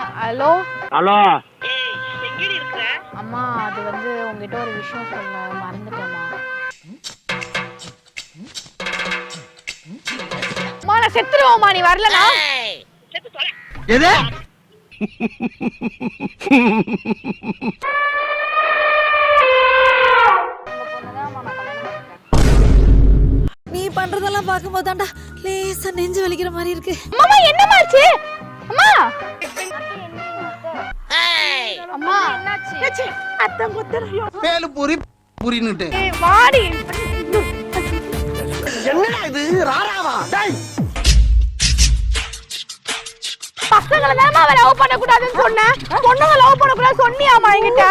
Hello? Hello? அம்மா அது வந்து உங்ககிட்ட ஒரு விஷயம் சொல்ல மறந்துட்டேம்மா. அம்மா நான் செத்துருவோம்மா. நீ வரலனா? எது? நீ பண்றதெல்லாம் பார்க்கும்போது தாண்டா லேசா நெஞ்சு வலிக்கிற மாதிரி இருக்கு. அம்மா என்னமாச்சு அம்மா! அம்மா! அத்தம் குத்துறையோ பேலு பூரி பூரின்னுட்டு வாடி. என்னடா இது? ராராவா? டேய்! பசங்களை தான் அவ லவ் பண்ண கூடாதுன்னு சொன்னேன் பொண்ணுங்க லவ் பண்ண கூடாது சொன்னியாமா என்கிட்ட?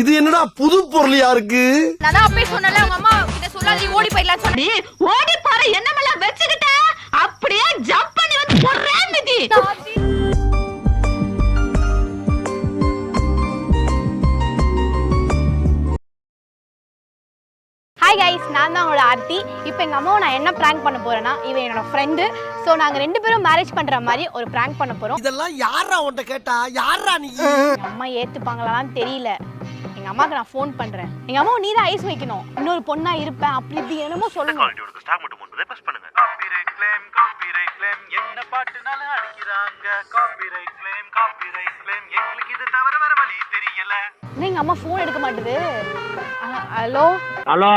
இது என்னடா புது பொருளியா இருக்கு நான் தான் அப்பயே சொன்னல உங்க அம்மா கிட்ட சொல்லாத நீ ஓடி போயிடலாம் சொன்னேன். ஓடி பாரு என்னமெல்லாம் வச்சுக்கிட்ட நான் என்ன ப்ராங்க் பண்ண போறேன்னா இவன் என்னோட ஃப்ரெண்டு ஸோ நாங்கள் ரெண்டு பேரும் மேரேஜ் பண்ணுற மாதிரி ஒரு ப்ராங்க் பண்ண போகிறோம் இதெல்லாம் யாரா உன்ட்ட கேட்டா? யாரா நீ? அம்மா ஏற்றுப்பாங்களான்னு தெரியல. எங்கள் அம்மாவுக்கு நான் ஃபோன் பண்ணுறேன் எங்கள் அம்மா நீ தான் ஐஸ் வைக்கணும். இன்னொரு பொண்ணாக இருப்பேன். அப்படி இப்படி என்னமோ சொல்லணும். குவாலிட்டியோட ஸ்டாக் மட்டும் முன்பு ரெக்வஸ்ட் பண்ணுங்க. காப்பிரைட் கிளைம் காப்பிரைட் கிளைம் என்ன பாட்டுனாலும் அடிக்கிறாங்க. காப்பிரைட் கிளைம் காப்பிரைட் கிளைம் எங்களுக்கு இது தவிர வேற வழி தெரியல. இன்னும் எங்கள் அம்மா ஃபோன் எடுக்க மாட்டுது. ஹலோ? ஹலோ?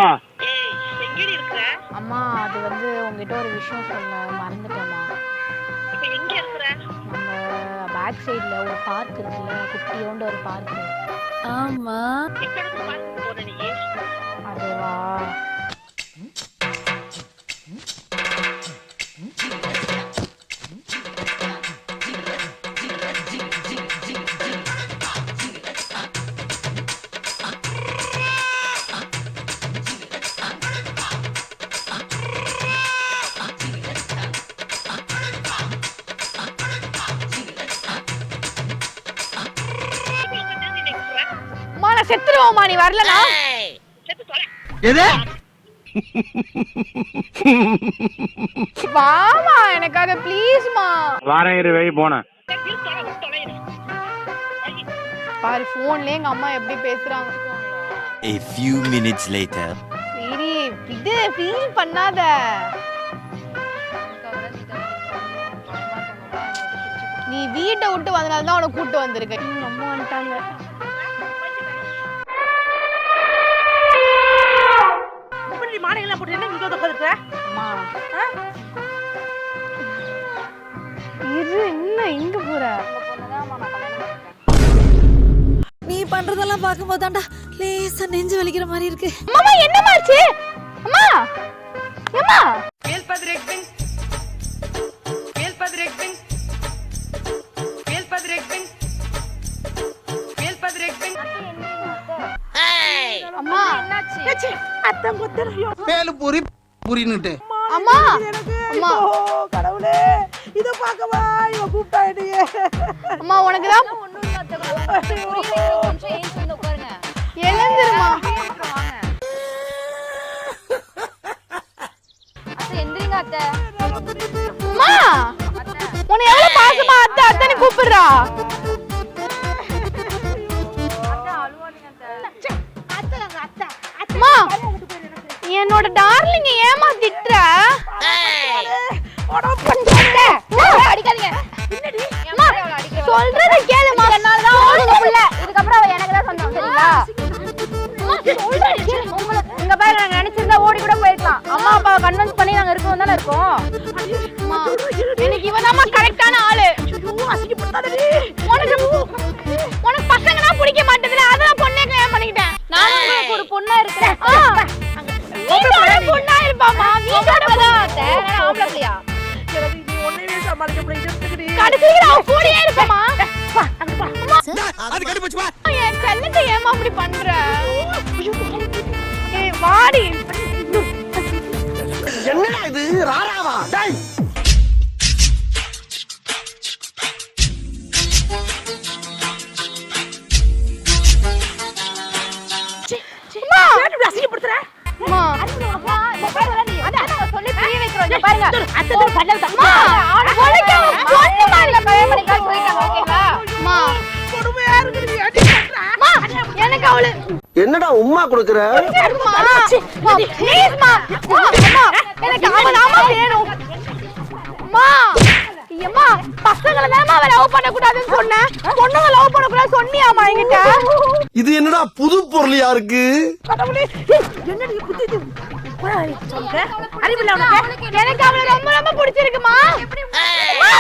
அம்மா அது வந்து உங்ககிட்ட ஒரு விஷயம் சொல்ல மறந்துட்டேம்மா. இப்ப எங்க இருக்கிற? நம்ம பேக் சைடில் ஒரு பார்க் இருக்குல்ல குட்டியோண்டு ஒரு பார்க்கு ஆமா. அம்மா நான் செத்துருவோம்மா நீ வரலனா? எது? வாமா எனக்காக ப்ளீஸ்மா. வாரம் இரு வெய் போனேன். பாரு ஃபோன்லயே எங்க அம்மா எப்படி பேசுறாங்க. A few minutes later. சரி இது ஃபீல் பண்ணாத. நீ வீட்டை விட்டு வந்தனால தான் உனக்கு கூட்டு வந்திருக்கேன். எங்க அம்மா வந்துட்டாங்க. இப்படி நீ மாலையெல்லாம் போட்டு என்ன இங்க உட்காந்துருக்க அம்மா. இரு இன்னும் எங்க போற? நீ பண்றதெல்லாம் பார்க்கும்போது தாண்டா லேசா நெஞ்சு வலிக்கிற மாதிரி இருக்கு. அம்மா என்னமாச்சு அம்மா! அம்மா பேலு பூரி பூரின்னுட்டு. அம்மா அம்மா. கடவுளே இத பார்க்கவா இவ கூப்பிட்டாடியே அம்மா உனக்கு தான் எழுந்துருமா அம்மா உன்னை எவ்வளவு பாசமா அத்தை அத்தனை கூப்பிடுறா. என்னோட டார்லிங்க ஏமா திட்டுற அடிக்காதீங்க. அம்மா, சொல்றத கேளுமா என்னாலதான் ஓடுங்க புள்ள. இதுக்கப்புறம் அவ எனக்கு தான் சொந்தம் சரிங்களா? இங்க பாரு நாங்க நினைச்சிருந்தா ஓடி கூட போயிருக்கலாம். அம்மா அப்பாவை கன்வின்ஸ் பண்ணி நாங்க இருக்கோம் தானே இருக்கோம். இருப்பாமா வீட்டோட பொண்ணா ஆம்பளை பிள்ளையா? ஒன்னையே சமாளிக்க முடியாது. கடைசியில அவ கூடயே இருப்பமா அது கண்டுபிடிச்சு வா. என் செல்லத்தை ஏமா அப்படி பண்ற? ஏய் வாடி. என்னடா இது? ராராவா? டேய். அம்மா. அசிங்கப்படுத்துற? என்னடா உம்மா குடுக்குற? மா எனக்கு அவன் ஆமா வேணும். அம்மா அம்மா பசங்களை தான் அவ லவ் பண்ண கூடாதுன்னு சொன்னேன். பொண்ணுங்க லவ் பண்ண கூடாது சொன்னியாமா என்கிட்ட. இது என்னடா புது பொருளியா இருக்கு கடவுளே ஏய், என்னடி புத்தி இது? போடா, சொல்லுங்க. அறிவில்லை உனக்கு எனக்கு அவளை ரொம்ப ரொம்ப பிடிச்சிருக்குமா. அம்மா,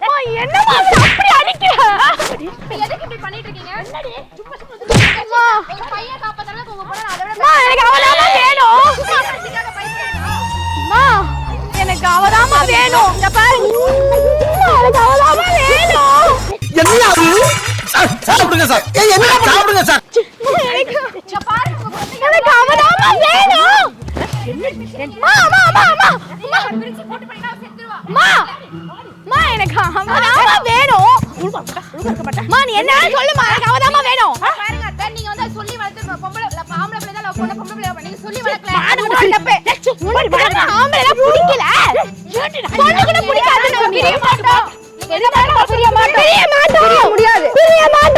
அம்மா, என்னம்மா அவளை அப்படி அடிக்கிற? எதுக்கு இப்படி பண்ணிட்டு இருக்கீங்க அம்மா! அம்மா, எனக்கு அவதாம்மா வேணும். அம்மா எனக்கு அவதாம்மா வேணும். சாப்பிடுங்க சார் ஏய் என்ன சாப்பிடுங்க சார் எனக்கு வேணும் அம்மா, அம்மா, அம்மா, அம்மா, அம்மா. அம்மா, அம்மா, எனக்கு அவதாம்மா வேணும் அம்மா, நீ என்ன வேணாலும் சொல்லுமா எனக்கு அவதாம்மா வேணும் மாடு கூட தப்பு. உனக்கு ஆம்பளை எல்லாம் பிடிக்கல. பொண்ணு கூட பிடிக்காது. நாங்க பிரிய மாட்டோம். பிரிய மாட்டோம். பிரிய மாட்டோம். பிரிய மாட்டோம்.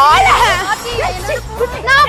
Olha! Não,